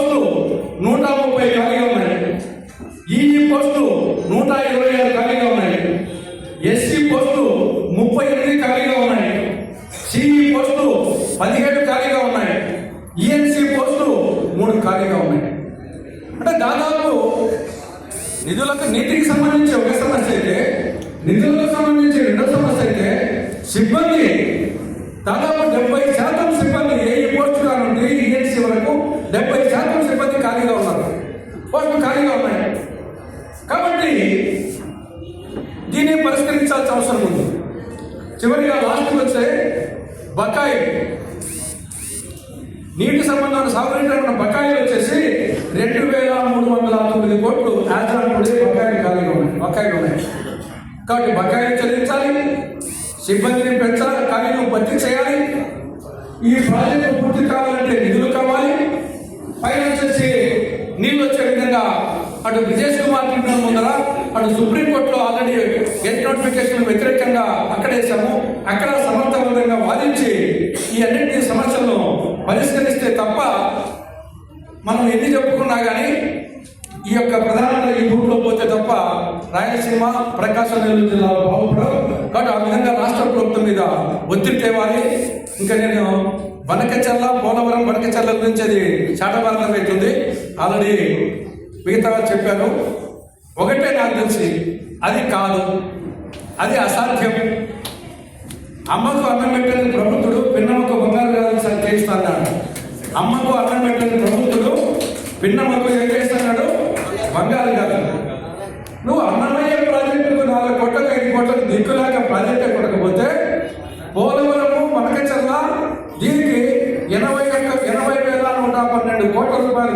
Post నూట ముప్పై ఖాళీగా ఉన్నాయి. ఈజీ పోస్టు నూట ఇరవై ఆరు ఖాళీగా ఉన్నాయి. ఎస్సీ పోస్టు ముప్పై ఎనిమిది ఖాళీగా ఉన్నాయి. సిఈ పోస్టు పదిహేడు ఖాళీగా ఉన్నాయి. ఈఎన్సీ పోస్టు మూడు ఖాళీగా ఉన్నాయి. అంటే దాదాపు నిధులకు నీతికి సంబంధించి ఒక సమస్య అయితే నిధులకు సంబంధించి రెండో సమస్య అయితే సిబ్బంది దాదాపు డెబ్బై శాతం సిబ్బంది ఏ పోస్టు నుండి ఈఎన్సీ వరకు డెబ్బై పోస్టులు ఖాళీగా ఉన్నాయి. కాబట్టి దీన్ని పరిష్కరించాల్సిన అవసరం ఉంది. చివరిగా లాస్ట్కి వచ్చే బకాయి. నీటి సంబంధాలు సాగునీటి బకాయిలు వచ్చేసి రెండు వేల మూడు వందల తొమ్మిది కోట్లు యాజమాన్యుడే బకాయిలు ఖాళీగా ఉన్నాయి. బకాయిలు ఉన్నాయి. కాబట్టి బకాయిలు చెల్లించాలి సిబ్బందిని పెంచాలి ఖాళీలు భర్తీ చేయాలి. ఈ ప్రాజెక్టు పూర్తి కావాలంటే నిధులు కావాలి పైన వచ్చేసి విధంగా అటు బ్రిజేష్ కుమార్ ట్రిబ్యునల్ ముందర అటు సుప్రీంకోర్టులో ఆల్రెడీ గెట్ నోటిఫికేషన్ వ్యతిరేకంగా అక్కడేసాము అక్కడ సమర్థవంతంగా వాదించి ఈ అన్నింటి సమస్యలను పరిష్కరిస్తే తప్ప మనం ఎన్ని చెప్పుకున్నా కానీ ఈ యొక్క ప్రధానంగా ఈ రూట్లో పోతే తప్ప రాయలసీమ ప్రకాశం నెల్లూరు జిల్లాలో బాగుపడవు. కాబట్టి ఆ విధంగా రాష్ట్ర ప్రభుత్వం మీద ఒత్తిడి తేవాలి. ఇంకా నేను వనకచర్ల పోలవరం వనకచర్ల గురించి అది చాటబారం అవుతుంది ఆల్రెడీ మిగతా చెప్పాను ఒకటే నాకు తెలిసి అది కాదు అది అసాధ్యం. అమ్మకు అన్నం పెట్టని ప్రభుత్వుడు పిన్నమ్మకు బంగారు కాదని చేయిస్తాడు అమ్మకు అన్నం పెట్టని ప్రభుత్వుడు పిన్నమ్మకు ఏం చేస్తున్నాడు బంగారు కాదు నువ్వు అన్నమయ్య ప్రాజెక్టుకు నాలుగు కోట్లకు ఐదు కోట్లకు దిక్కులాక ప్రాజెక్ట్ కొట్టకపోతే పోలవరము మనకచర్ల దీనికి ఎనభై ఒక్క ఎనభై వేల నూట పన్నెండు కోట్ల రూపాయలు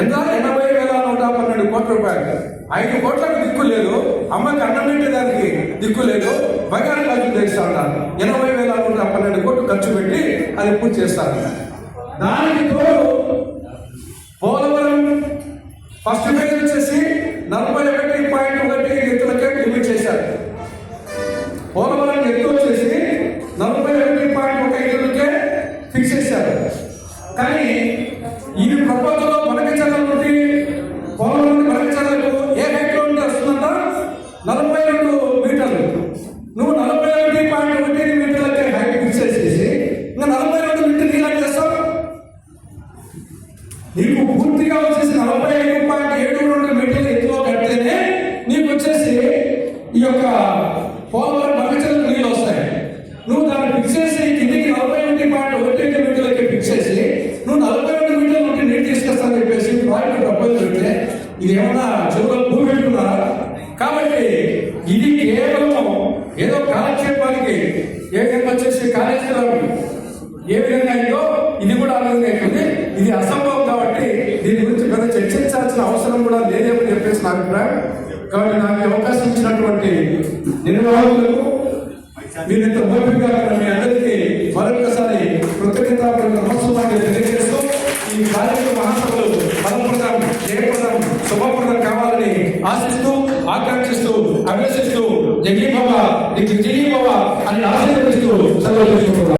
ఎంత? ఎనభై వేల నూట పన్నెండు కోట్ల రూపాయలు. ఐదు కోట్లకు దిక్కు లేదు. అమ్మకి అన్నం పెట్టేదానికి దిక్కు లేదు. బంగారు ఖర్చు చేస్తా ఉన్నారు ఎనభై వేల నూట పన్నెండు కోట్లు ఖర్చు పెట్టి అది పూర్తి చేస్తారు దానికి తోడు పోలవరం ఫస్ట్ ఫేజ్ వచ్చేసి నలభై ఒకటి పాయింట్ ఒకటి ఎత్తులకే లిమిట్ చేశారు. పోలవరం ఎత్తు వచ్చేసి నలభై ఒకటి పాయింట్ ఒక ఎత్తులకే ఫిక్స్ చేశారు. కానీ నీకు పూర్తిగా వచ్చేసి నలభై ఐదు పాయింట్ ఏడు రెండు మీటర్ల ఎత్తులో కడితేనే నీకు వచ్చేసి ఈ యొక్క పోలవరం బగచల నీళ్ళు వస్తాయి. నువ్వు దాన్ని ఫిక్స్ చేసి కిందికి నలభై ఒకటి పాయింట్ ఒకటి ఐదు మీటర్లకి ఫిక్స్ చేసి నువ్వు నలభై రెండు మీటర్ల నుండి నీళ్ళు తీసుకొస్తానని చెప్పేసి ప్రాజెక్టు డబ్బులు పెడితే ఇది ఏమన్నా చెరువులు భూమి పెట్టుకున్నారా? కాబట్టి ఇది కేవలం ఏదో కాలక్షేపానికి ఏ విధంగా వచ్చేసి కాళేశ్వరం ఏ విధంగా అయిందో ఇది కూడా ఆ విధంగా అవుతుంది ఇది అసంభవం చేయాల్సిన అవసరం కూడా లేదేమని చెప్పేసి నా అభిప్రాయం. కాబట్టి నాకు అవకాశం ఇచ్చినటువంటి నిర్వాహకులకు మీరు ఇంత ఓపికగా మీ అందరికీ మరొకసారి కృతజ్ఞతాపూర్వక నమస్కారాలు తెలియజేస్తూ ఈ కార్యక్రమ మహాసభలు ఫలప్రదం జయప్రదం శుభప్రదం కావాలని ఆశిస్తూ ఆకాంక్షిస్తూ అభ్యసిస్తూ జగీ బాబా నీకు జగీ బాబా అని ఆశీర్వదిస్తూ ఆశ